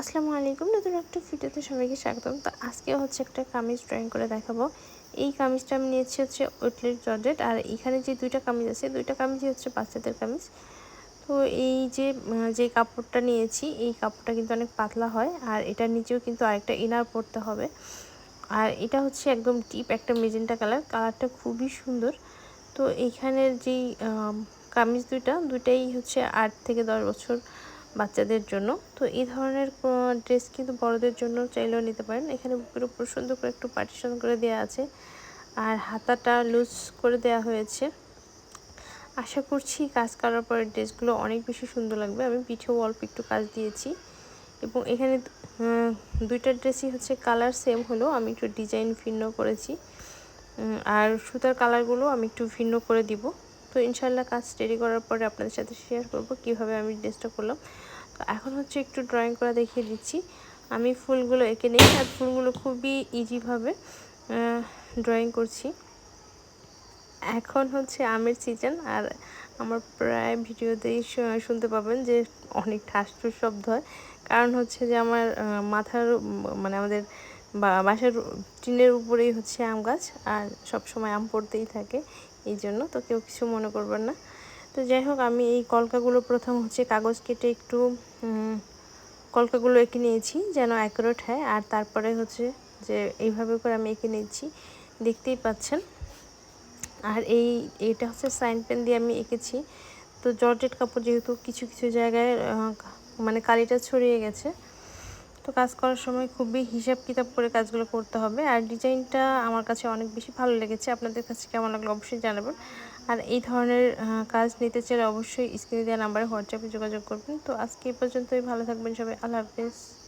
আসসালামু আলাইকুম। নতুন একটা ভিডিওতে সবাইকে স্বাগতম। তো আজকে হচ্ছে একটা কামিজ ড্রয়িং করে দেখাবো। এই কামিজটা আমি নিয়েছি হচ্ছে ওয়েটলেট জর্জেট। আর এখানে যে দুইটা কামিজ আছে, দুইটা কামিজই হচ্ছে বাচ্চাদের কামিজ। তো এই যে যে কাপড়টা নিয়েছি, এই কাপড়টা কিন্তু অনেক পাতলা হয়। আর এটার নিচেও কিন্তু আরেকটা ইনার পরতে হবে। আর এটা হচ্ছে একদম টিপ একটা মেজেন্টা কালার কালারটা খুবই সুন্দর। তো এইখানের যেই কামিজ দুইটা, দুইটাই হচ্ছে আট থেকে দশ বছর বাচ্চাদের জন্য। তো এই ধরনের ড্রেস কিন্তু বড়দের জন্য চাইলেও নিতে পারেন। এখানে বুকের উপর সুন্দর করে একটু পার্টিশন করে দেওয়া আছে। আর হাতাটা লুজ করে দেওয়া হয়েছে। আশা করছি কাজ করার পরে ড্রেসগুলো অনেক বেশি সুন্দর লাগবে। আমি পিঠেও অল্প একটু কাজ দিয়েছি। এবং এখানে দুইটা ড্রেসই হচ্ছে কালার সেম হলো আমি একটু ডিজাইন ভিন্ন করেছি। আর সুতার কালারগুলো আমি একটু ভিন্ন করে দিব। তো ইনশাল্লাহ কাজ রেডি করার পরে আপনাদের সাথে শেয়ার করব, কীভাবে আমি ড্রেসটা করলাম। তো এখন হচ্ছে একটু ড্রয়িং করা দেখিয়ে দিচ্ছি। আমি ফুলগুলো এঁকে নিই, আর ফুলগুলো খুবই ইজিভাবে ড্রয়িং করছি। এখন হচ্ছে আমের সিজন আর আমার প্রায় ভিডিওতেই শুনতে পাবেন যে অনেক ঠাসঠুস শব্দ হয়। কারণ হচ্ছে যে আমার মাথার মানে আমাদের বাসার টিনের উপরেই হচ্ছে আম গাছ আর সব সময় আম পড়তেই থাকে, এই জন্য তো কেউ কিছু মনে করবেন না। তো যাই হোক, আমি এই কলকাগুলো প্রথম হচ্ছে কাগজ কেটে একটু কলকাগুলো এঁকে নিয়েছি যেন অ্যাকুরেট হয়। আর তারপরে হচ্ছে যে এইভাবে করে আমি এঁকে নিয়েছি দেখতেই পাচ্ছেন। আর এই এইটা হচ্ছে সাইন পেন দিয়ে আমি এঁকেছি। তো জর্জেট কাপড় যেহেতু কিছু কিছু জায়গায় মানে কালিটা ছড়িয়ে গেছে তো কাজ করার সময় খুবই হিসাব কিতাব করে কাজগুলো করতে হবে। আর ডিজাইনটা আমার কাছে অনেক বেশি ভালো লেগেছে। আপনাদের কাছে কেমন লাগল অবশ্যই জানাবেন। আর এই ধরনের কাজ নিতে চাইলে অবশ্যই স্ক্রিনে দেওয়া নাম্বারে হোয়াটসঅ্যাপে যোগাযোগ করবেন। তো আজকে এই পর্যন্তই। ভালো থাকবেন সবাই। আল্লাহ হাফেজ।